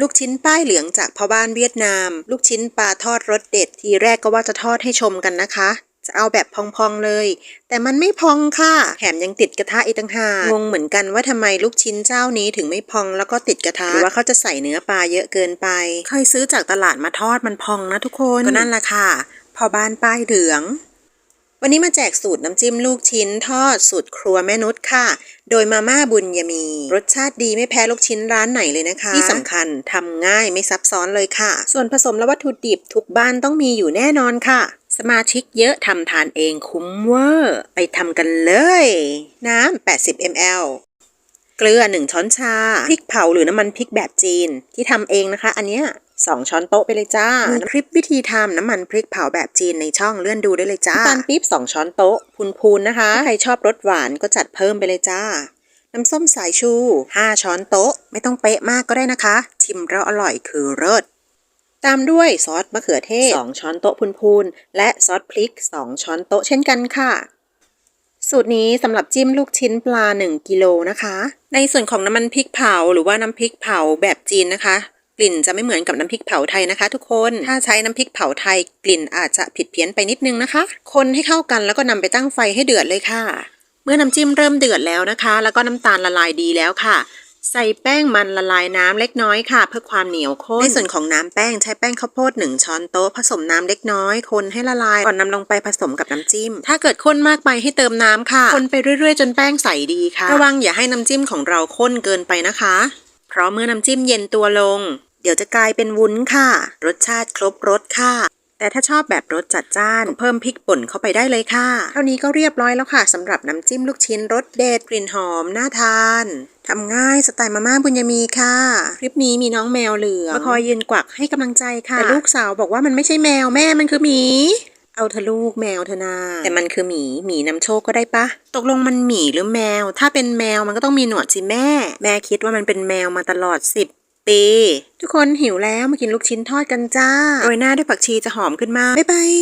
ลูกชิ้นป้ายเหลืองจากพ่อบ้านเวียดนาม ลูกชิ้นปลาทอดรสเด็ด ทีแรกก็ว่าจะทอดให้ชมกันนะคะ จะเอาแบบพองๆเลย แต่มันไม่พองค่ะแถมยังติดกระทะอีกต่างหากงงเหมือนกันว่าทำไมลูกชิ้นเจ้านี้ถึงไม่พองแล้วก็ติดกระทะหรือว่าเขาจะใส่เนื้อปลาเยอะเกินไป เคยซื้อจากตลาดมาทอดมันพองนะทุกคนก็นั่นแหละค่ะพ่อบ้านป้ายเหลือง วันนี้มาแจกสูตรน้ำจิ้มลูกชิ้นทอดสูตรครัวแม่นุชค่ะ โดยมาม่าบุญยมี รสชาติดีไม่แพ้ลูกชิ้นร้านไหนเลยนะคะ ที่สำคัญทำง่ายไม่ซับซ้อนเลยค่ะ ส่วนผสมและวัตถุดิบทุกบ้านต้องมีอยู่แน่นอนค่ะ สมาชิกเยอะทำทานเองคุ้มเวอร์ ไปทำกันเลย น้ำ 80 ml เกลือ 1 ช้อนชา พริกเผาหรือน้ำมันพริกแบบจีน ที่ทำเองนะคะ อันเนี้ยสองช้อนโต๊ะไปเลยจ้า มีคลิปวิธีทำน้ำมันพริกเผาแบบจีนในช่องเลื่อนดูได้เลยจ้าน้ำตาลปี๊บ2ช้อนโต๊ะพูนๆนะคะถ้าใครชอบรสหวานก็จัดเพิ่มไปเลยจ้า น้ำส้มสายชู 5 ช้อนโต๊ะ ไม่ต้องเป๊ะมากก็ได้นะคะ ชิมแล้วอร่อยคือเลิศตามด้วยซอสมะเขือเทศ 2 ช้อนโต๊ะพูนๆและซอสพริก 2 ช้อนโต๊ะเช่นกันค่ะ สูตรนี้สำหรับจิ้มลูกชิ้นปลา 1 กิโลนะคะ ในส่วนของน้ำมันพริกเผาหรือว่าน้ำพริกเผาแบบจีนนะคะ กลิ่นจะไม่เหมือนกับน้ำพริกเผาไทยนะคะ ทุกคนถ้าใช้น้ำพริกเผาไทยกลิ่นอาจจะผิดเพี้ยนไปนิดนึงนะคะ คนให้เข้ากันแล้วก็นำไปตั้งไฟให้เดือดเลยค่ะ เมื่อน้ำจิ้มเริ่มเดือดแล้วนะคะ แล้วก็น้ำตาลละลายดีแล้วค่ะ ใส่แป้งมันละลายน้ำเล็กน้อยค่ะ เพื่อความเหนียวข้น ในส่วนของน้ำแป้งใช้แป้งข้าวโพด1ช้อนโต๊ะผสมน้ำเล็กน้อยคนให้ละลายก่อนนำลงไปผสมกับน้ำจิ้ม ถ้าเกิดข้นมากไปให้เติมน้ำค่ะ คนไปเรื่อยๆ จนแป้งใสดีค่ะ ระวังอย่าให้น้ำจิ้มของเราข้นเกินไปนะคะ เพราะเมื่อน้ำจิ้มเย็นตัวลง เดี๋ยวจะกลายเป็นวุ้นค่ะ รสชาติครบรสค่ะ แต่ถ้าชอบแบบรสจัดจ้านเพิ่มพริกป่นเข้าไปได้เลยค่ะ เท่านี้ก็เรียบร้อยแล้วค่ะสำหรับน้ำจิ้มลูกชิ้นรสเด็ดกลิ่นหอมน่าทานทำง่ายสไตล์มาม่าบุญยมีค่ะ คลิปนี้มีน้องแมวเหลืองมาคอยยืนกวักให้กำลังใจค่ะ แต่ลูกสาวบอกว่ามันไม่ใช่แมวแม่มันคือหมี เอาเธอะลูกแมวเธอนาแต่มันคือหมีหมีนำโชคก็ได้ปะตกลงมันหมีหรือแมว ถ้าเป็นแมวมันก็ต้องมีหนวดสิแม่ แม่คิดว่ามันเป็นแมวมาตลอดสิบ ปี ทุกคนหิวแล้วมากินลูกชิ้นทอดกันจ้า โรยหน้าด้วยผักชีจะหอมขึ้นมาก บ๊ายบาย